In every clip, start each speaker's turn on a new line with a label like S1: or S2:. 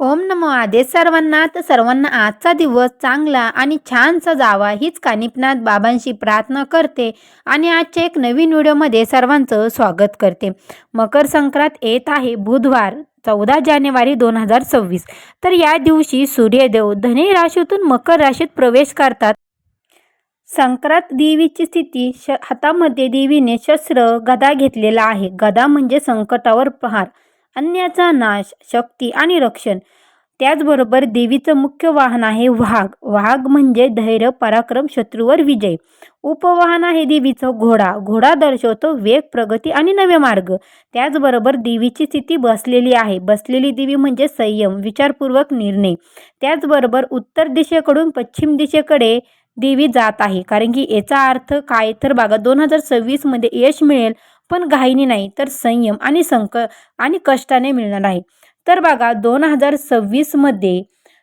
S1: ओम नमो आदेश सर्वांना. तर सर्वांना आजचा दिवस चांगला आणि छानसा जावा हीच कानिपनाथ बाबांशी प्रार्थना करते आणि आजच्या एक नवीन व्हिडिओमध्ये सर्वांचं स्वागत करते. मकर संक्रांत येत आहे बुधवार चौदा जानेवारी दोन हजार सव्वीस. तर या दिवशी सूर्यदेव धने राशीतून मकर राशीत प्रवेश करतात. संक्रांत देवीची स्थिती श हातामध्ये देवीने शस्त्र गदा घेतलेला आहे. गदा म्हणजे संकटावर प्रहार अन्याचा नाश शक्ती आणि रक्षण. त्याचबरोबर देवीचं मुख्य वाहन आहे वाघ. वाघ म्हणजे धैर्य पराक्रम शत्रूवर विजय. उपवाहन आहे देवीचं घोडा. घोडा दर्शवतो वेग प्रगती आणि नवे मार्ग. त्याचबरोबर देवीची स्थिती बसलेली आहे. बसलेली देवी म्हणजे संयम विचारपूर्वक निर्णय. त्याचबरोबर उत्तर दिशेकडून पश्चिम दिशेकडे देवी जात आहे. कारण की याचा अर्थ काय? तर बघा दोन हजार सव्वीसमध्ये यश मिळेल पण घाईने नाही तर संयम आणि संक आणि कष्टाने मिळणार आहे. तर बघा दोन हजार सव्वीसमध्ये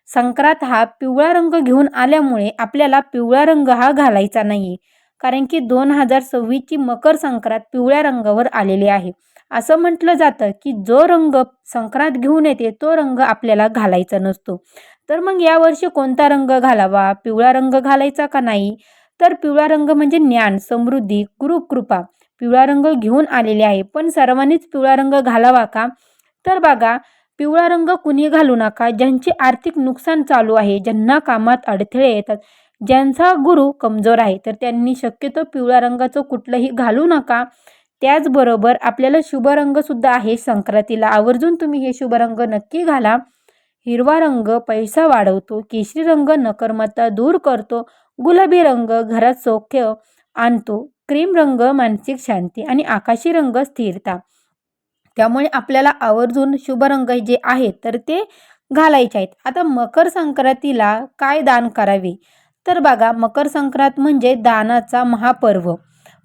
S1: संक्रांत हा पिवळा रंग घेऊन आल्यामुळे आपल्याला पिवळा रंग हा घालायचा नाही कारण की दोन हजार सव्वीसची मकर संक्रांत पिवळ्या रंगावर आलेली आहे. असं म्हटलं जातं की जो रंग संक्रांत घेऊन येते तो रंग आपल्याला घालायचा नसतो. तर मग यावर्षी कोणता रंग घालावा? पिवळा रंग घालायचा का नाही? तर पिवळा रंग म्हणजे ज्ञान समृद्धी कृपा पिवळा रंग घेऊन आलेले आहे. पण सर्वांनीच पिवळा रंग घालावा का? तर बघा पिवळा रंग कुणी घालू नका. ज्यांचे आर्थिक नुकसान चालू आहे ज्यांना कामात अडथळे येतात ज्यांचा गुरु कमजोर आहे तर त्यांनी शक्यतो पिवळ्या रंगाचं कुठलंही घालू नका. त्याचबरोबर आपल्याला शुभ रंगसुद्धा आहे संक्रांतीला. आवर्जून तुम्ही हे शुभ रंग नक्की घाला. हिरवा रंग पैसा वाढवतो. केशरी रंग नकर्मता दूर करतो. गुलाबी रंग घरात सौख्य आणतो. क्रीम रंग मानसिक शांती आणि आकाशी रंग स्थिरता. त्यामुळे आपल्याला आवर्जून शुभ रंग जे आहेत तर ते घालायचे आहेत. आता मकर संक्रांतीला काय दान करावे? तर बघा मकर संक्रांत म्हणजे दानाचा महापर्व.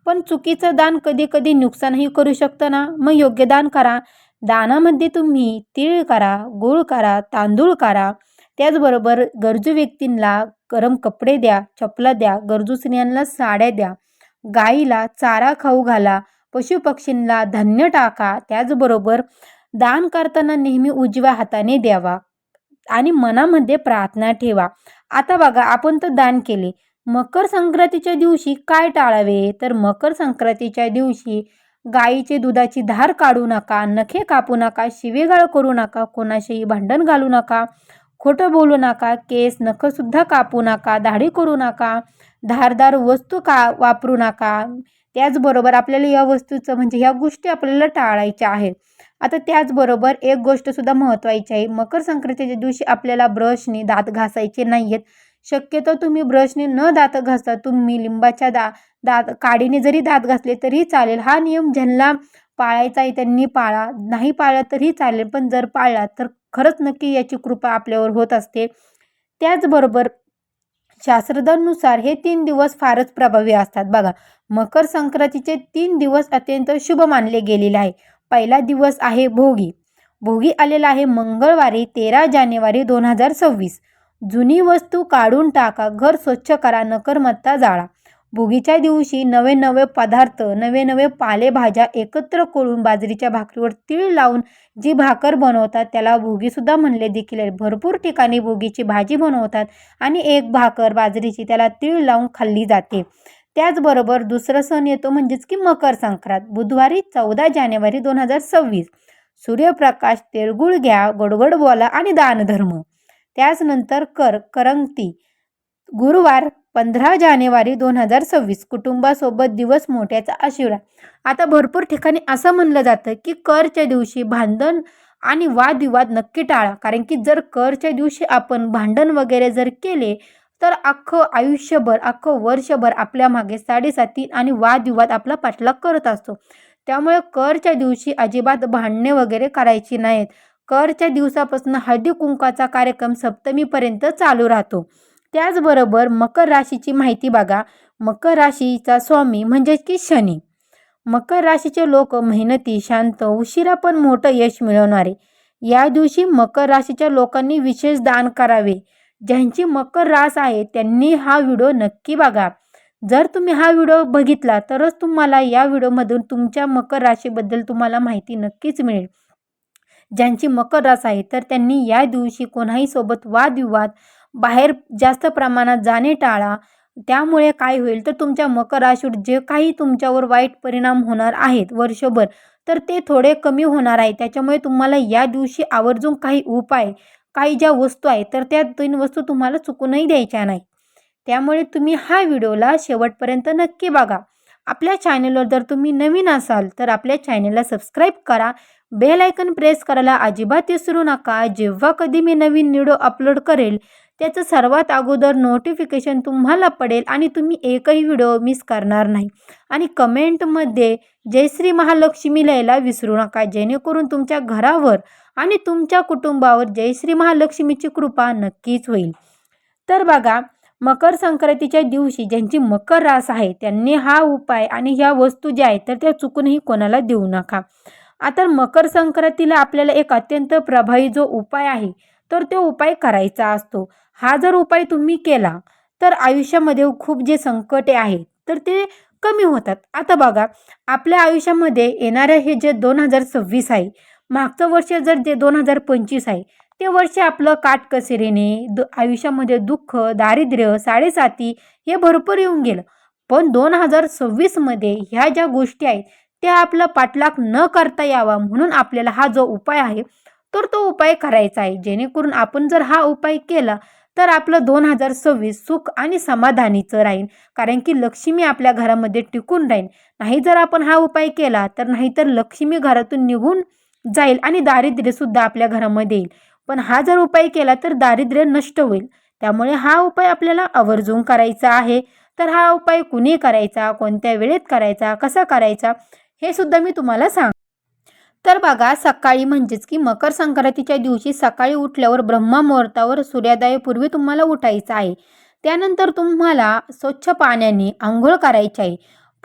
S1: पण चुकीचं दान कधी कधी नुकसानही करू शकतं ना? मग योग्य दान करा. दानामध्ये तुम्ही तीळ करा गूळ करा तांदूळ करा. त्याचबरोबर गरजू व्यक्तींना गरम कपडे द्या चपला द्या गरजू स्त्रियांना साड्या द्या. गाईला चारा खाऊ घाला. पशुपक्षींना धान्य टाका. त्याचबरोबर दान करताना नेहमी उजव्या हाताने द्यावा आणि मनामध्ये प्रार्थना ठेवा. आता बघा आपण तर दान केले. मकर संक्रांतीच्या दिवशी काय टाळावे? तर मकर संक्रांतीच्या दिवशी गाईचे दुधाची धार काढू नका नखे कापू नका शिवेगाळ करू नका कोणाशीही भांडण घालू नका खोटं बोलू नका केस नखंसुद्धा कापू नका दाढी करू नका धारदार वस्तू का वापरू नका. त्याचबरोबर आपल्याला या वस्तूचं म्हणजे ह्या गोष्टी आपल्याला टाळायच्या आहेत. आता त्याचबरोबर एक गोष्टसुद्धा महत्त्वाची आहे. मकर संक्रांतीच्या दिवशी आपल्याला ब्रशने दात घासायचे नाही आहेत शक्यतो तुम्ही ब्रशने न दात घासता तुम्ही लिंबाच्या दा दात काडीने जरी दात घासले तरी चालेल. हा नियम ज्यांना पाळायचा आहे त्यांनी पाळा. नाही पाळला तरी चालेल पण जर पाळला तर खरंच नक्की याची कृपा आपल्यावर होत असते. त्याचबरोबर शास्त्रज्ञांनुसार हे तीन दिवस फारच प्रभावी असतात. बघा मकर संक्रांतीचे तीन दिवस अत्यंत शुभ मानले गेलेले आहे. पहिला दिवस आहे भोगी. भोगी आलेला आहे मंगळवारी तेरा जानेवारी दोन हजार सव्वीस. जुनी वस्तू काढून टाका घर स्वच्छ करा नकरमत्ता जाळा. भोगीच्या दिवशी नवे नवे पदार्थ नवे नवे पालेभाज्या एकत्र करून बाजरीच्या भाकरीवर तीळ लावून जी भाकर बनवतात त्याला भोगीसुद्धा म्हणले देखील आहे. भरपूर ठिकाणी भोगीची भाजी बनवतात आणि एक भाकर बाजरीची त्याला तीळ लावून खाल्ली जाते. त्याचबरोबर दुसरा सण येतो म्हणजेच की मकर संक्रांत. बुधवारी चौदा जानेवारी दोन हजार सव्वीस. सूर्यप्रकाश तेळगुळ घ्या गडगड बोला आणि दानधर्म. त्याचनंतर कर करंगती. गुरुवार पंधरा जानेवारी दोन हजार सव्वीस कुटुंबासोबत दिवस मोठ्याचा आशीर्वाद आता भरपूर ठिकाणी असं म्हणलं जातं की करच्या दिवशी भांडण आणि वादविवाद नक्की टाळा. कारण की जर करच्या दिवशी आपण भांडण वगैरे जर केले तर अख्खं आयुष्यभर अख्खं वर्षभर आपल्या मागे साडेसाती आणि वादविवाद आपला पाठलाग करत असतो. त्यामुळे करच्या दिवशी अजिबात भांडणे वगैरे करायची नाहीत. करच्या दिवसापासून हळदी कुंकाचा कार्यक्रम सप्तमीपर्यंत चालू राहतो. त्याचबरोबर मकर राशीची माहिती बघा. मकर राशीचा स्वामी म्हणजेच की शनी. मकर राशीचे लोक मेहनती शांत उशिरा पण मोठं यश मिळवणारे. या दिवशी मकर राशीच्या लोकांनी विशेष दान करावे. ज्यांची मकर रास आहे त्यांनी हा व्हिडिओ नक्की बघा. जर तुम्ही हा व्हिडिओ बघितला तरच तुम्हाला या व्हिडिओमधून तुमच्या मकर राशीबद्दल तुम्हाला माहिती नक्कीच मिळेल. ज्यांची मकर रास आहे तर त्यांनी या दिवशी कोणाही सोबत वादविवाद बाहेर जास्त प्रमाणात जाणे टाळा. त्यामुळे काय होईल? तर तुमच्या मकर राशीवर जे काही तुमच्यावर वाईट परिणाम होणार आहेत वर्षभर तर ते थोडे कमी होणार आहे. त्याच्यामुळे तुम्हाला या दिवशी आवर्जून काही उपाय काही ज्या वस्तू आहेत तर त्या तीन वस्तू तुम्हाला चुकूनही द्यायच्या नाही त्यामुळे तुम्ही हा व्हिडिओला शेवटपर्यंत नक्की बघा. आपल्या चॅनलवर जर तुम्ही नवीन असाल तर आपल्या चॅनलला सबस्क्राईब करा. बेल आयकन प्रेस करायला अजिबात विसरू नका. जेव्हा कधी मी नवीन व्हिडिओ अपलोड करेल त्याचं सर्वात अगोदर नोटिफिकेशन तुम्हाला पडेल आणि तुम्ही एकही व्हिडिओ मिस करणार नाही. आणि कमेंटमध्ये जय श्री महालक्ष्मी लिहायला विसरू नका. जेणेकरून तुमच्या घरावर आणि तुमच्या कुटुंबावर जय श्री महालक्ष्मीची कृपा नक्कीच होईल. तर बघा मकर संक्रांतीच्या दिवशी ज्यांची मकर रास आहे त्यांनी हा उपाय आणि ह्या वस्तू ज्या आहेत तर त्या चुकूनही कोणाला देऊ नका. आता मकर संक्रांतीला आपल्याला एक अत्यंत प्रभावी जो उपाय आहे तर तो उपाय करायचा असतो. हा जर उपाय तुम्ही केला तर आयुष्यामध्ये खूप जे संकटे आहेत तर ते कमी होतात. आता बघा आपल्या आयुष्यामध्ये येणारं हे जे दोन हजार सव्वीस आहे मागचं वर्ष जर जे दोन हजार पंचवीस आहे ते वर्ष आपलं काटकसरीने द आयुष्यामध्ये दुःख दारिद्र्य साडेसाती हे भरपूर येऊन गेलं. पण दोन हजार सव्वीसमध्ये ह्या ज्या गोष्टी आहेत त्या आपला पाठलाग न करता यावा म्हणून आपल्याला हा जो उपाय आहे तर तो उपाय करायचा आहे. जेणेकरून आपण जर हा उपाय केला तर आपलं दोन हजार सव्वीस सुख आणि समाधानीचं राहील. कारण की लक्ष्मी आपल्या घरामध्ये टिकून राहील. नाही जर आपण हा उपाय केला तर नाहीतर लक्ष्मी घरातून निघून जाईल आणि दारिद्र्यसुद्धा आपल्या घरामध्ये येईल. पण हा जर उपाय केला तर दारिद्र्य नष्ट होईल. त्यामुळे हा उपाय आपल्याला आवर्जून करायचा आहे. तर हा उपाय कुणी करायचा? कोणत्या वेळेत करायचा? कसा करायचा? हे सुद्धा मी तुम्हाला सांग तर बघा सकाळी म्हणजेच की मकर संक्रांतीच्या दिवशी सकाळी उठल्यावर ब्रह्मा मुहूर्तावर सूर्योदयापूर्वी तुम्हाला उठायचं आहे. त्यानंतर तुम्हाला स्वच्छ पाण्याने आंघोळ करायची आहे.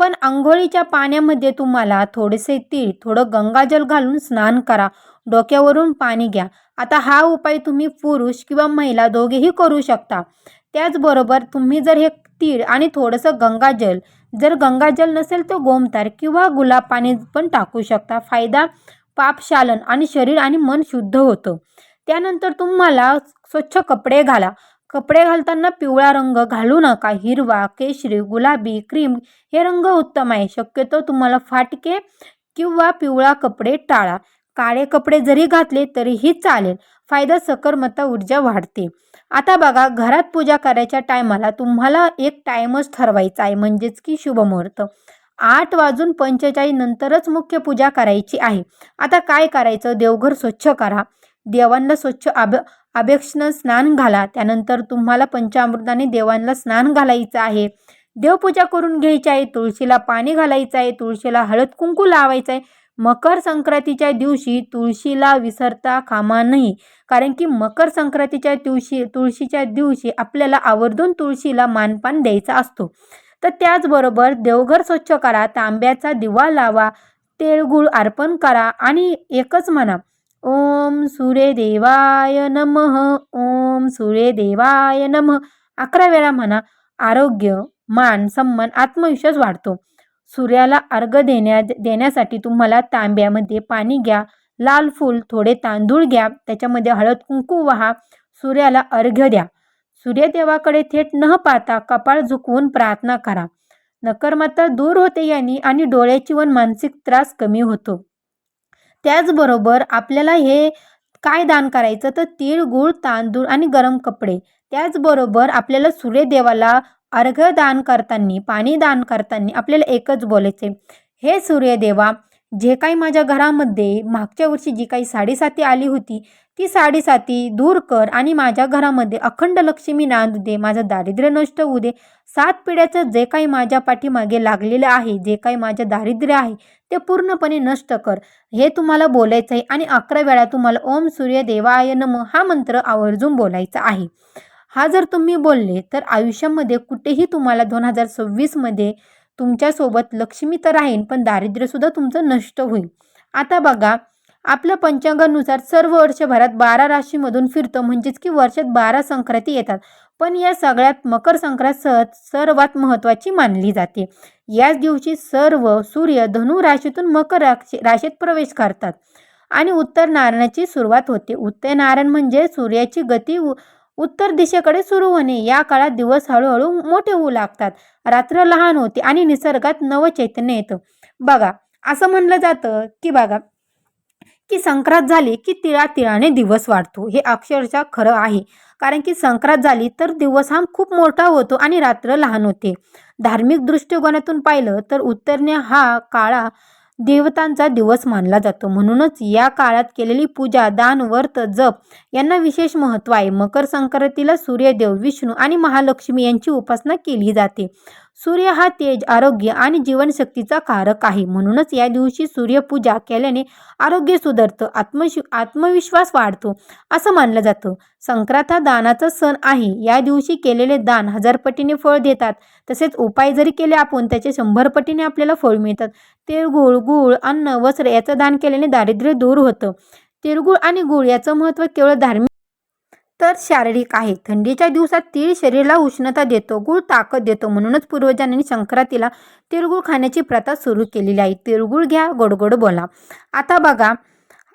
S1: पण आंघोळीच्या पाण्यामध्ये तुम्हाला थोडेसे तीळ थोडं गंगाजल घालून स्नान करा. डोक्यावरून पाणी घ्या. आता हा उपाय तुम्ही पुरुष किंवा महिला दोघेही करू शकता. त्याचबरोबर तुम्ही जर हे तीळ आणि थोडंसं गंगाजल जर गंगाजल नसेल तर गोमतार किंवा गुलाब पाणी पण टाकू शकता. फायदा? पापशालन आणि शरीर आणि मन शुद्ध होतं. त्यानंतर तुम्हाला स्वच्छ कपडे घाला. कपडे घालताना पिवळा रंग घालू नका. हिरवा केशरी गुलाबी क्रीम हे रंग उत्तम आहे. शक्यतो तुम्हाला फाटके किंवा पिवळा कपडे टाळा. काळे कपडे जरी घातले तरीही चालेल. फायदा सकर्मता ऊर्जा वाढते. आता बघा घरात पूजा करायच्या टायमाला तुम्हाला एक टाईमच ठरवायचा आहे. म्हणजेच की शुभमुहूर्त आठ वाजून पंचेचाळीस नंतरच मुख्य पूजा करायची आहे. आता काय करायचं? देवघर स्वच्छ करा. देवांना स्वच्छ आभ अभ्यक्षनं स्नान घाला. त्यानंतर तुम्हाला पंचामृताने देवांना स्नान घालायचं आहे. देवपूजा करून घ्यायची आहे. तुळशीला पाणी घालायचं आहे. तुळशीला हळद कुंकू लावायचं आहे. मकर संक्रांतीच्या दिवशी तुळशीला विसरता कामा नाही कारण की मकर संक्रांतीच्या दिवशी तुळशीच्या दिवशी आपल्याला आवर्जून तुळशीला मानपान द्यायचा असतो. तर त्याचबरोबर देवघर स्वच्छ करा. तांब्याचा दिवा लावा. तेळगुळ अर्पण करा आणि एकच म्हणा. ओम सूर्यदेवाय नमः। ओम सूर्यदेवाय नमः। अकरा वेळा म्हणा आरोग्य मान सन्मान आत्मविश्वास वाढतो. सूर्याला अर्घ देण्या देण्यासाठी तुम्हाला तांब्यामध्ये पाणी घ्या. लाल फूल थोडे तांदूळ घ्या. त्याच्यामध्ये हळद कुंकू वहा. सूर्याला अर्घ्य द्या. सूर्यदेवाकडे थेट न पाहता कपाळ झुकवून प्रार्थना करा. नकर्मता दूर होते यांनी आणि डोळ्याची व मानसिक त्रास कमी होतो. त्याचबरोबर आपल्याला हे काय दान करायचं? तर तीळ गूळ तांदूळ आणि गरम कपडे. त्याचबरोबर आपल्याला सूर्यदेवाला अर्घ्य दान करताना पाणी दान करताना आपल्याला एकच बोलायचे हे सूर्यदेवा जे काही माझ्या घरामध्ये मागच्या वर्षी जी काही साडेसाती आली होती ती साडेसाती दूर कर आणि माझ्या घरामध्ये अखंड लक्ष्मी नांदू दे. माझं दारिद्र्य नष्ट होऊ दे. सात पिढ्याचं जे काही माझ्या पाठीमागे लागलेलं आहे जे काही माझं दारिद्र्य आहे ते पूर्णपणे नष्ट कर. हे तुम्हाला बोलायचं आहे आणि अकरा वेळा तुम्हाला ओम सूर्य देवाय नम हा मंत्र आवर्जून बोलायचा आहे. हा जर तुम्ही बोलले तर आयुष्यामध्ये कुठेही तुम्हाला दोन हजार सव्वीसमध्ये तुमच्यासोबत लक्ष्मी तर राहील पण दारिद्र्यसुद्धा तुमचं नष्ट होईल. आता बघा आपल्या पंचांगानुसार सर्व वर्षभरात बारा राशीमधून फिरतं म्हणजेच की वर्षात बारा संक्रांती येतात. पण या सगळ्यात मकर संक्रांत सह सर्वात महत्त्वाची मानली जाते. याच दिवशी सर्व सूर्य धनु राशीतून मकर राशी राशीत प्रवेश करतात. आणि उत्तर नारायणाची सुरुवात होते. उत्तर नारायण म्हणजे सूर्याची गती उत्तर दिशेकडे सुरू होणे. या काळात दिवस हळूहळू मोठे होऊ लागतात. रात्र लहान होते आणि निसर्गात नव चैतन्य येतं. बघा असं म्हणलं जातं की बघा की संक्रांत झाली की तिळा तिळाने दिवस वाढतो. हे अक्षरशः खरं आहे. कारण की संक्रांत झाली तर दिवस हा खूप मोठा होतो आणि रात्र लहान होते. धार्मिक दृष्टिकोनातून पाहिलं तर उत्तरने हा काळा देवतांचा दिवस मानला जातो. म्हणूनच या काळात केलेली पूजा दान व्रत जप यांना विशेष महत्त्व आहे. मकर संक्रांतीला सूर्यदेव विष्णू आणि महालक्ष्मी यांची उपासना केली जाते. सूर्य हा तेज आरोग्य आणि जीवनशक्तीचा कारक आहे. म्हणूनच या दिवशी सूर्यपूजा केल्याने आरोग्य सुधारतं आत्मशि आत्मविश्वास वाढतो असं मानलं जातं. संक्रांत हा दानाचा सण आहे. या दिवशी केलेले दान हजार पटीने फळ देतात. तसेच उपाय जरी केले आपण त्याचे शंभर पटीने आपल्याला फळ मिळतात. तिळगुळ गूळ अन्न वस्त्र याचं दान केल्याने दारिद्र्य दूर होतं. तिळगुळ आणि गुळ याचं महत्त्व केवळ धार्मिक तर शारीरिक आहे. थंडीच्या दिवसात तीळ शरीराला उष्णता देतो गूळ ताकद देतो म्हणूनच पूर्वजांनी संक्रांतीला तिळगुळ खाण्याची प्रथा सुरू केलेली आहे. तिळगुळ घ्या गोडगोड बोला. आता बघा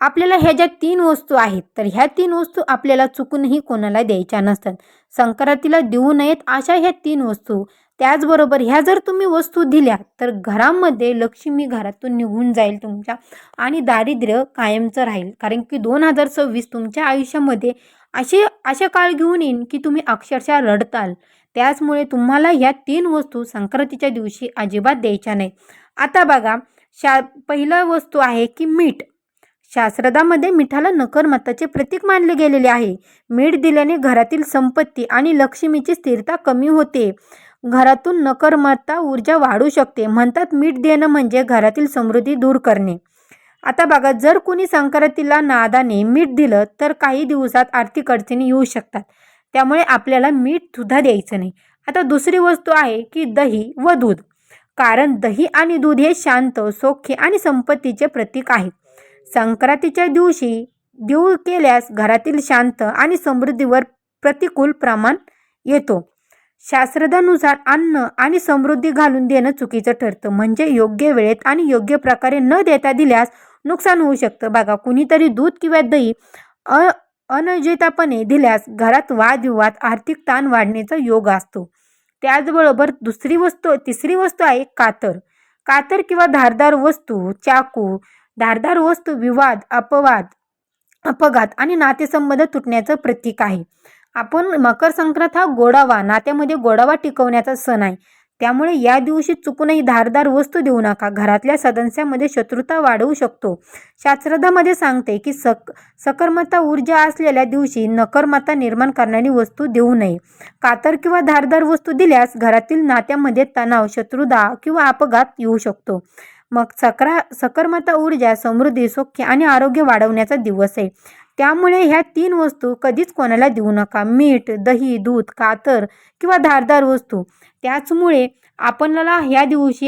S1: आपल्याला ह्या ज्या तीन वस्तू आहेत तर ह्या तीन वस्तू आपल्याला चुकूनही कोणाला द्यायच्या नसतात. संक्रांतीला देऊ नयेत अशा ह्या तीन वस्तू. त्याचबरोबर ह्या जर तुम्ही वस्तू दिल्या तर घरामध्ये लक्ष्मी घरातून निघून जाईल तुमच्या आणि दारिद्र्य कायमचं राहील. कारण की दोन हजार सव्वीस तुमच्या आयुष्यामध्ये असे अशा काळ घेऊन येईन की तुम्ही अक्षरशः रडताल. त्याचमुळे तुम्हाला ह्या तीन वस्तू संक्रांतीच्या दिवशी अजिबात द्यायच्या नाही आता बघा शा पहिलं वस्तू आहे की मीठ. शास्त्रदामध्ये मिठाला नकरमताचे प्रतीक मानले गेलेले आहे. मीठ दिल्याने घरातील संपत्ती आणि लक्ष्मीची स्थिरता कमी होते. घरातून नकरमता ऊर्जा वाढू शकते. म्हणतात मीठ देणं म्हणजे घरातील समृद्धी दूर करणे. आता बघा जर कोणी संक्रांतीला नादाने मीठ दिलं तर काही दिवसात आर्थिक अडचणी येऊ शकतात. त्यामुळे आपल्याला मीठ सुद्धा द्यायचं नाही. आता दुसरी वस्तू आहे की दही व दूध. कारण दही आणि दूध हे शांत सौख्य आणि संपत्तीचे प्रतीक आहेत संक्रांतीच्या दिवशी देऊ केल्यास घरातील शांत आणि समृद्धीवर प्रतिकूल प्रमाण येतो. शास्त्रज्ञानुसार अन्न आणि समृद्धी घालून देणं चुकीचं ठरतं. म्हणजे योग्य वेळेत आणि योग्य प्रकारे न देता दिल्यास नुकसान होऊ शकतं. बघा कुणीतरी दूध किंवा दही अ अनयोजितपणे दिल्यास घरात वादविवाद आर्थिक ताण वाढण्याचा योग असतो. त्याचबरोबर दुसरी वस्तू तिसरी वस्तू आहे कातर. कातर किंवा धारदार वस्तू चाकू धारदार वस्तू विवाद अपवाद अपघात आणि नातेसंबंध तुटण्याचं प्रतीक आहे. आपण मकर संक्रांत हा गोडावा नात्यामध्ये गोडावा टिकवण्याचा सण आहे. त्यामुळे या दिवशी चुकूनही धारदार वस्तू देऊ नका. घरातल्या सदस्यामध्ये शत्रुता वाढवू शकतो. शास्त्रधामध्ये सांगते की सक सकर्मता ऊर्जा असलेल्या दिवशी नकर्मता निर्माण करणारी वस्तू देऊ नये. कातर किंवा धारदार वस्तू दिल्यास घरातील नात्यामध्ये तणाव शत्रुता किंवा अपघात येऊ शकतो. मग सकरा सकर्मता ऊर्जा समृद्धी सौख्य आणि आरोग्य वाढवण्याचा दिवस आहे. त्यामुळे ह्या तीन वस्तू कधीच कोणाला देऊ नका. मीठ दही दूध कातर किंवा धारदार वस्तू. त्याचमुळे आपणाला ह्या दिवशी